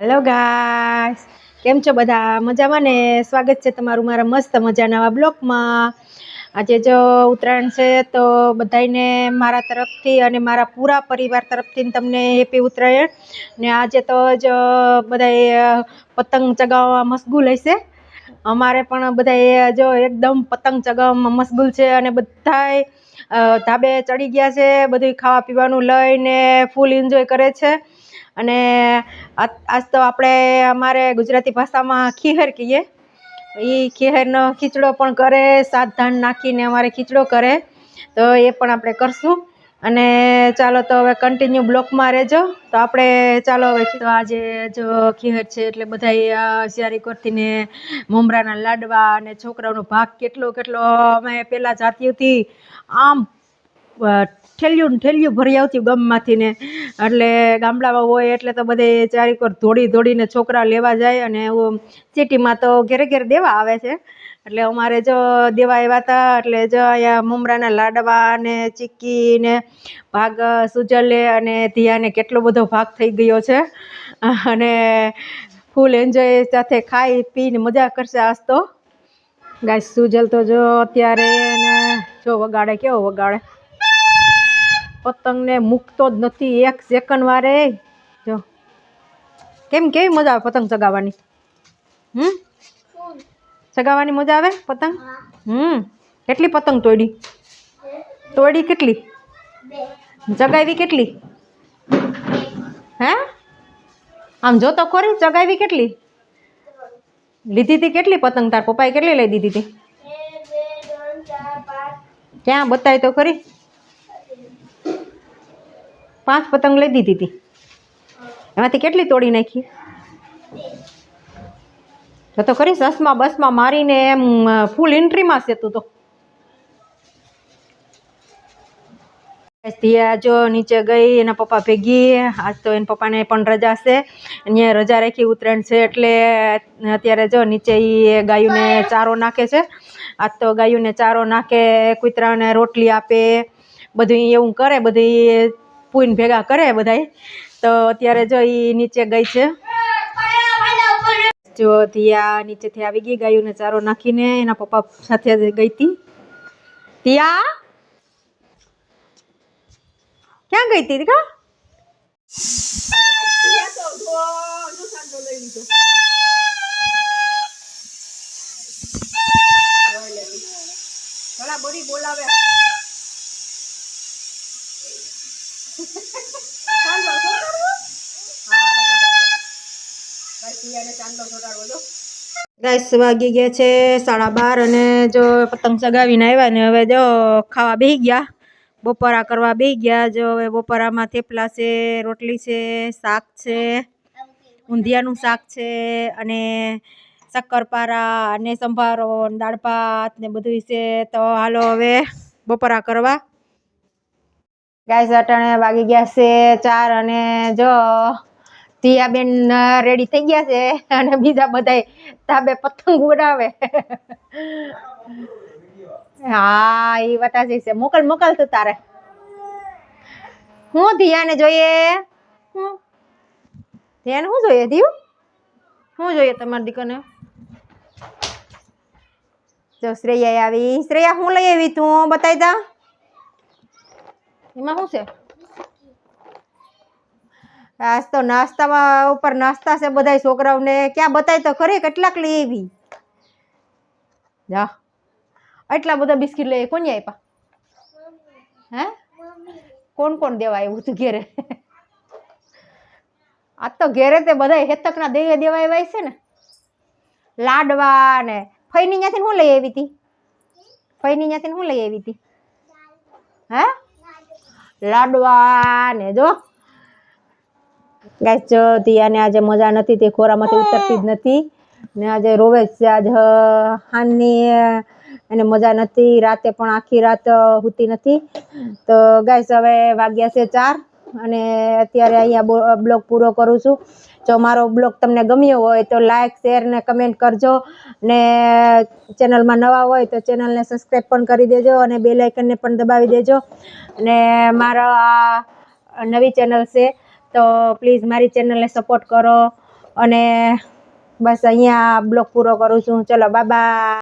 Hello guys કેમ છો બધા? મજામાં ને? સ્વાગત છે તમારું મારા મસ્ત મજાના નવા બ્લોગમાં. આજે જો ઉત્તરાયણ છે તો બધાયને મારા તરફથી અને મારા પૂરા પરિવાર તરફથી તમને હેપી ઉત્તરાયણ. ને આજે તો જ બધાય પતંગ ચગાવવા મશગુલ હશે. અમારે પણ બધાય જો એકદમ પતંગ ચગાવવામાં મશગુલ છે અને બધાય ધાબે ચડી ગયા છે બધું ખાવા પીવાનું લઈને ફૂલ એન્જોય કરે છે. અને આજ તો આપણે અમારે ગુજરાતી ભાષામાં ખીહર કહીએ. એ ખીહરનો ખીચડો પણ કરે સાત ધાન નાખીને અમારે ખીચડો કરે. તો એ પણ આપણે કરશું. અને ચાલો તો હવે કન્ટિન્યુ બ્લોકમાં રહેજો. તો આપણે ચાલો હવે તો આજે જો ખીહર છે એટલે બધા શિયારી કરતીને મમરાના લાડવા અને છોકરાઓનો ભાગ કેટલો કેટલો અમે પહેલાં જાતી હતી. આમ ઠેલિયું ને ઠેલિયું ભરી આવતી ગામમાંથી ને. એટલે ગામડામાં હોય એટલે તો બધે ચારીકોર દોડી દોડીને છોકરા લેવા જાય અને એવું સિટીમાં તો ઘેરે ઘેર દેવા આવે છે. એટલે અમારે જો દેવા આવ્યા હતા એટલે જો અહીંયા મુમરાના લાડવા ને ચીક્કી ને ભાગ, સુજલે અને ધીયાને કેટલો બધો ભાગ થઈ ગયો છે. અને ફૂલ એન્જોય સાથે ખાઈ પીને મજા કરશે આજ તો. ગાય સુજલ તો જો અત્યારે ને જો વગાડે, કેવો વગાડે? પતંગને મૂકતો જ નથી. એક સેકન્ડ વારે. જો. કેમ, કેવી મજા આવે પતંગ ચગાવવાની હમ? ચગાવવાની મજા આવે પતંગ? હમ. કેટલી પતંગ તોડી? તોડી કેટલી? ચગાવી કેટલી? હે? આમ જો તો ખરી, ચગાવી કેટલી? લીધી હતી કેટલી પતંગ? તાર પપ્પાએ કેટલી લઈ દીધી હતી ક્યાં બતાવી તો ખરી? પાંચ પતંગ લઈ દીધી હતી. એમાંથી કેટલી તોડી નાખી? તો તો કરીશ સસમાં બસમાં મારીને એમ ફૂલ એન્ટ્રીમાં છે તું તો જો નીચે ગઈ, એના પપ્પા ભેગી. આજ તો એના પપ્પાને પણ રજા છે. અહીંયા રજા રાખી ઉત્તરાયણ છે એટલે અત્યારે જો નીચે એ ગાયોને ચારો નાખે છે. આજ તો ગાયોને ચારો નાખે, કૂતરાને રોટલી આપે, બધું એવું કરે, બધી પૂઈને ભેગા કરે બધાય. તો અત્યારે જો એ નીચે ગઈ છે. જો તિયા નીચેથી આવી ગઈ ગાયોને ચારો નાખીને એના પપ્પા સાથે ગઈ હતી તિયા? ક્યાં ગઈ હતી કા? બોલાવે. દસ વાગી ગયા છે સાડા બાર અને જો પતંગ ચગાવીને આવ્યા ને હવે જો ખાવા બેસી ગયા, બપોરા કરવા બેસી ગયા, જો હવે બપોરામાં થેપલા છે, રોટલી છે, શાક છે, ઊંધિયાનું શાક છે અને શક્કરપારા અને સંભારો દાળ ભાત ને બધું છે. તો હાલો હવે બપોરા કરવા ગાય અટાણે વાગી ગયા છે ચાર અને જો તિયાબેન રેડી થઈ ગયા છે અને બીજા બધા ધાબે પતંગ ઉડાવે. હા એ બતાવી છે. મોકલ મોકલ તું તારે. હું ધીયાને જોઈએ? હું? ધ્યાન શું જોઈએ ધીયું શું જોઈએ તમારી દીકરાને? જો શ્રેયા આવી. શ્રેયા, હું લઈ આવી તું? બતાવી દા. એમાં શું છે? આજ તો નાસ્તામાં ઉપર નાસ્તા છે બધાય છોકરાઓને. ક્યાં બતાય તો ખરી કેટલાક લઈ આવી જા. એટલા બધા બિસ્કિટ લઈ કોની આપ્યા હે? કોણ કોણ દેવા આવ્યું તું ઘેરે? આ તો ઘેરે તે બધા હેતકના દેવે દેવા આવ્યા છે ને. લાડવા ને. ફઈની ત્યાંથી શું લઈ આવી હતી ફઈની ત્યાંથી શું લઈ આવી હતી હે? લાડવા ને જો. ગાઈસ જો તિયાને આજે મજા નથી, તે ખોરામાંથી ઉતરતી જ નથી. ને આજે રોવે છે, આજ હાનની એને મજા નથી. રાતે પણ આખી રાત હોતી નથી. તો ગાઈસ હવે વાગ્યા છે ચાર. અને અત્યારે અહીંયા બ્લોગ પૂરો કરું છું. જો મારો બ્લોગ તમને ગમ્યો હોય તો લાઇક શેર ને કમેન્ટ કરજો. ને ચેનલમાં નવા હોય તો ચેનલને સબસ્ક્રાઈબ પણ કરી દેજો અને બે લાઇકનને પણ દબાવી દેજો. અને મારા આ નવી ચેનલ છે તો પ્લીઝ મારી ચેનલને સપોર્ટ કરો. અને બસ અહીંયા બ્લોગ પૂરો કરું છું. ચલો બાય